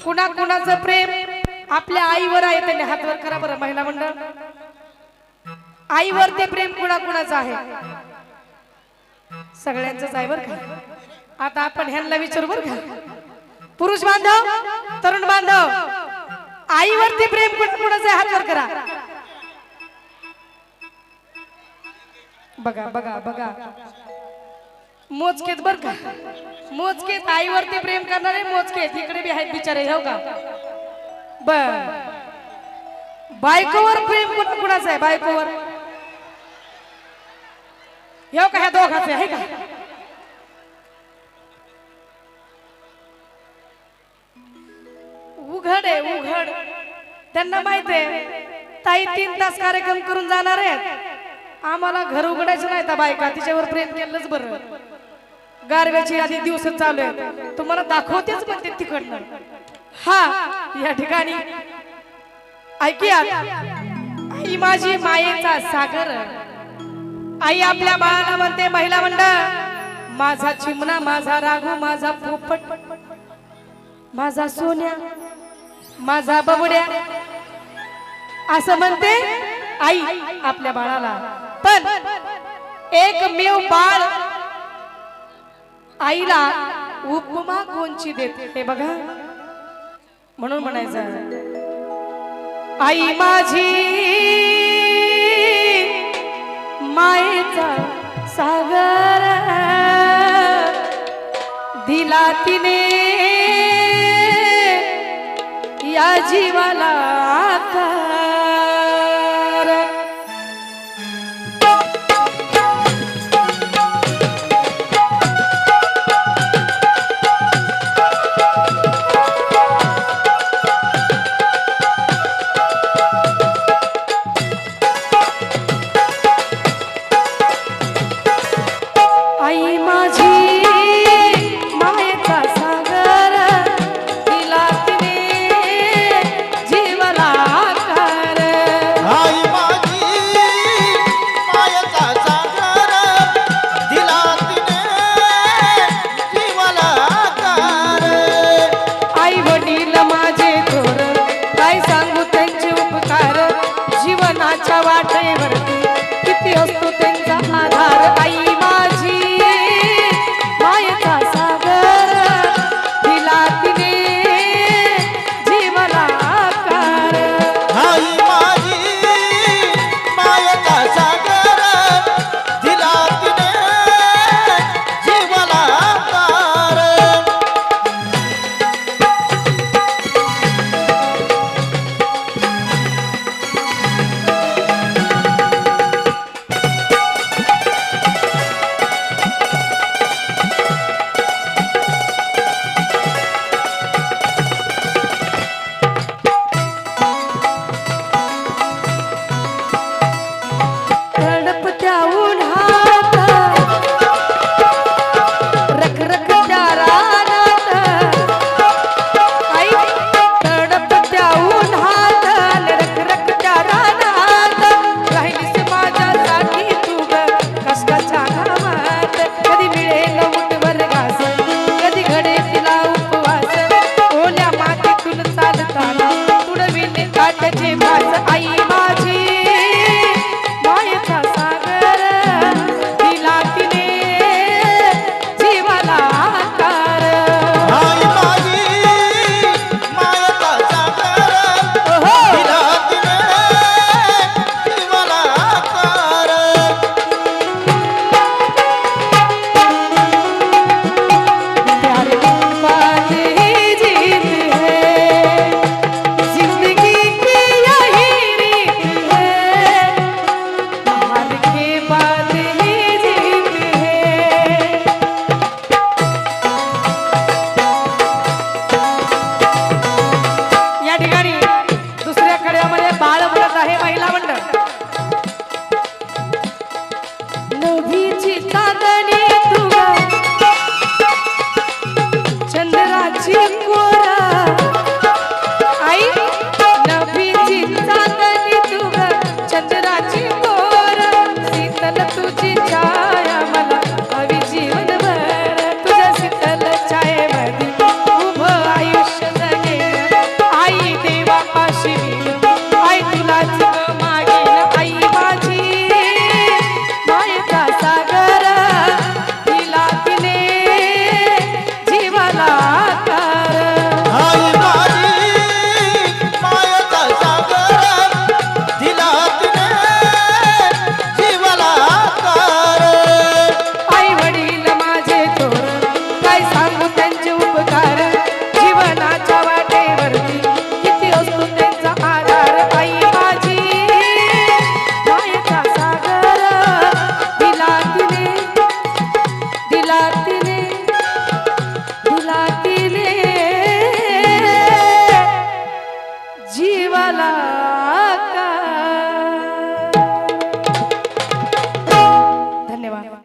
कुणा कुणाचं प्रेम? आपल्या आईवर आहे त्यांनी हातवर करा बरं महिला मंडळ. आईवर ते प्रेम कुणा कुणाचं आहे? सगळ्यांचंच आहे बरं का? आता आपण ह्यांना विचारू बरं का? पुरुष बांधव तरुण बांधव आईवरती प्रेम कुणा कुणाचं आहे हातवर करा. बघा बघा बघा. मोजकेत बर का? मोजकेत आईवरती प्रेम करणारे मोजकेत. इकडे बी आहेत बिचारे हो का? बर. बायकोवर प्रेम कुणाचं आहे? बायकोवर. हो का ह्या दोघाचे आहे हो का? उघड आहे उघड. त्यांना माहीत आहे ताई तीन तास कार्यक्रम करून जाणार आहेत. आम्हाला घर उघडायचं नाही त्या बायका. तिच्यावर प्रेम केलंच बरं. गारव्याची आधी दिवस चालू आहे. तुम्हाला दाखवतेच म्हणते तिकडनं. हा या ठिकाणी. ऐकूया आई माझी मायेचा सागर. आई आपल्या बाळाला म्हणते महिला मंडळ माझा चिमणा माझा राघू माझा पोपट माझा सोन्या माझा बबड्या. असं म्हणते आई आपल्या बाळाला. पण एक मेव बाळ आईला उपमा कोणची देते? हे बघा. म्हणून म्हणायचं आई माझी मायेचा सागर दिला तिने या जीवाला आकार.